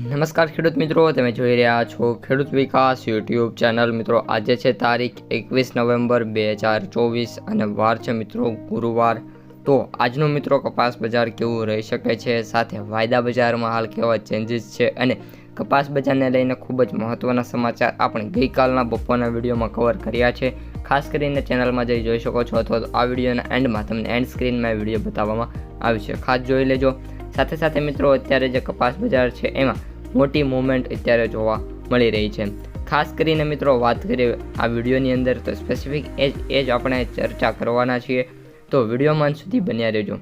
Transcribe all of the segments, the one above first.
નમસ્કાર ખેડૂત મિત્રો, તમે જોઈ રહ્યા છો ખેડૂત વિકાસ યુટ્યુબ ચેનલ. મિત્રો, આજે છે તારીખ એકવીસ નવેમ્બર બે હજાર ચોવીસ અને વાર છે મિત્રો ગુરુવાર. તો આજનો મિત્રો કપાસ બજાર કેવું રહી શકે છે? સાથે વાયદા બજારમાં હાલ કેવા ચેન્જીસ છે? અને કપાસ બજારને લઈને ખૂબ જ મહત્ત્વના સમાચાર આપણે ગઈકાલના બપોરના વિડીયોમાં કવર કર્યા છે. ખાસ કરીને ચેનલમાં જઈ જોઈ શકો છો અથવા તો આ વિડીયોના એન્ડમાં તમને એન્ડ સ્ક્રીનમાં વીડિયો બતાવવામાં આવશે. ખાસ જોઈ લેજો. સાથે સાથે મિત્રો, અત્યારે જે કપાસ બજાર છે એમાં મોટી મુવમેન્ટ અત્યારે જોવા મળી રહી છે. ખાસ કરીને મિત્રો વાત કરીએ આ વિડીયોની અંદર, તો સ્પેસિફિક એજ એ જ આપણે ચર્ચા કરવાના છીએ. તો વિડીયોમાં સુધી બન્યા રહેજો.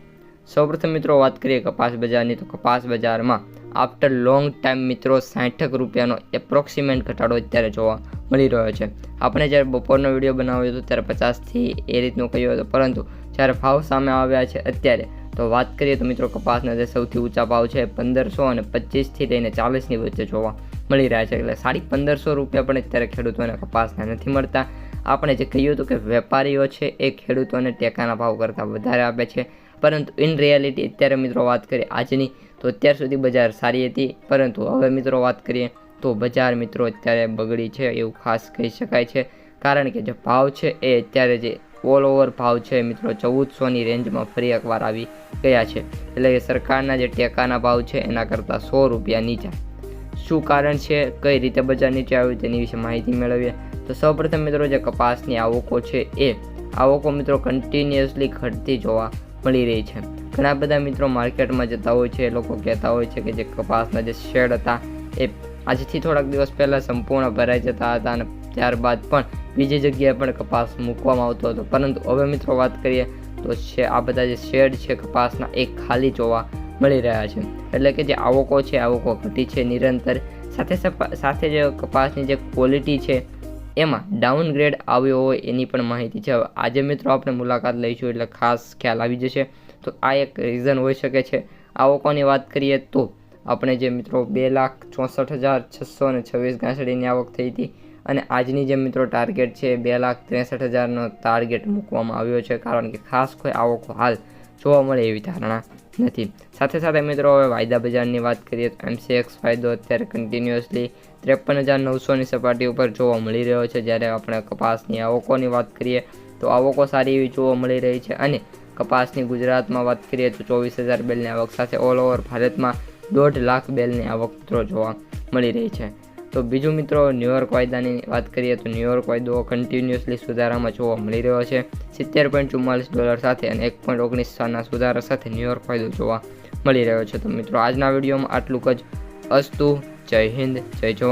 સૌપ્રથમ મિત્રો વાત કરીએ કપાસ બજારની, તો કપાસ બજારમાં આફ્ટર લોંગ ટાઈમ મિત્રો સાઠક રૂપિયાનો એપ્રોક્સિમેટ ઘટાડો અત્યારે જોવા મળી રહ્યો છે. આપણે જ્યારે બપોરનો વીડિયો બનાવ્યો હતો, ત્યારે પચાસથી એ રીતનું કહ્યું હતું. પરંતુ જ્યારે ભાવ સામે આવ્યા છે અત્યારે તો વાત કરીએ તો મિત્રો કપાસના જે સૌથી ઊંચા ભાવ છે પંદરસો અને પચીસથી લઈને ચાલીસની વચ્ચે જોવા મળી રહ્યા છે. એટલે સાડી પંદરસો રૂપિયા પણ અત્યારે ખેડૂતોને કપાસના નથી મળતા. આપણે જે કહ્યું હતું કે વેપારીઓ છે એ ખેડૂતોને ટેકાના ભાવ કરતાં વધારે આપે છે. પરંતુ ઇન રિયાલિટી અત્યારે મિત્રો વાત કરીએ આજની, તો અત્યાર સુધી બજાર સારી હતી. પરંતુ હવે મિત્રો વાત કરીએ તો બજાર મિત્રો અત્યારે બગડી છે એવું ખાસ કહી શકાય છે. કારણ કે જે ભાવ છે એ અત્યારે જે ઓલ ઓવર ભાવ છે મિત્રો ચૌદસોની રેન્જમાં ફરી એકવાર આવી ગયા છે. એટલે કે સરકારના જે ટેકાના ભાવ છે એના કરતાં સો રૂપિયા નીચા. શું કારણ છે? કઈ રીતે બજાર નીચે આવ્યું તેની વિશે માહિતી મેળવીએ. તો સૌપ્રથમ મિત્રો જે કપાસની આવકો છે એ આવકો મિત્રો કન્ટિન્યુઅસલી ઘટતી જોવા મળી રહી છે. ઘણા બધા મિત્રો માર્કેટમાં જતા હોય છે, એ લોકો કહેતા હોય છે કે જે કપાસના જે શેડ હતા એ આજથી થોડાક દિવસ પહેલાં સંપૂર્ણ ભરાઈ જતા હતા અને ત્યારબાદ પણ બીજી જગ્યાએ પણ કપાસ મૂકવામાં આવતો હતો. પરંતુ હવે મિત્રો વાત કરીએ તો છે, આ બધા જે શેડ છે કપાસના એ ખાલી જોવા મળી રહ્યા છે. એટલે કે જે આવકો છે આવકો ઘટી છે નિરંતર. સાથે સાથે જે કપાસની જે ક્વોલિટી છે, એમાં ડાઉનગ્રેડ આવ્યો હોય એની પણ માહિતી છે. આજે મિત્રો આપણે મુલાકાત લઈશું એટલે ખાસ ખ્યાલ આવી જશે. તો આ એક રીઝન હોઈ શકે છે. આવકોની વાત કરીએ તો આપણે જે મિત્રો બે લાખ ચોસઠ હજાર છસો ને છવ્વીસ ઘાસડીની આવક થઈ હતી અને આજની જે મિત્રો ટાર્ગેટ છે બે લાખ ત્રેસઠ હજારનો ટાર્ગેટ મૂકવામાં આવ્યો છે કારણ કે ખાસ કોઈ આવક હાલ જોવા મળે એવી ધારણા નથી. સાથે સાથે મિત્રો હવે વાયદા બજારની વાત કરીએ તો એમસીએક્સ ફાયદો અત્યારે કન્ટિન્યુઅસલી ત્રેપન હજાર નવસોની સપાટી ઉપર જોવા મળી રહ્યો છે. જ્યારે આપણે કપાસની આવકોની વાત કરીએ તો આવકો સારી એવી જોવા મળી રહી છે અને કપાસની ગુજરાતમાં વાત કરીએ તો ચોવીસ હજાર બેલની આવક સાથે ઓલ ઓવર ભારતમાં દોઢ લાખ બેલની આવક મિત્રો જોવા મળી રહી છે. તો બીજું મિત્રો ન્યુયોર્ક વાયદાની વાત કરીએ તો ન્યુયોર્ક વાયદો કન્ટિન્યુઅસલી સુધારામાં જોવા મળી રહ્યો છે. સિત્તેર પોઈન્ટ ચુમ્માલીસ ડોલર સાથે અને એક પોઈન્ટ ઓગણીસના સુધારા સાથે ન્યુયોર્ક વાયદો જોવા મળી રહ્યો છે. તો મિત્રો, આજના વિડીયોમાં આટલું જ. અસ્તુ, જય હિન્દ, જય જવાન.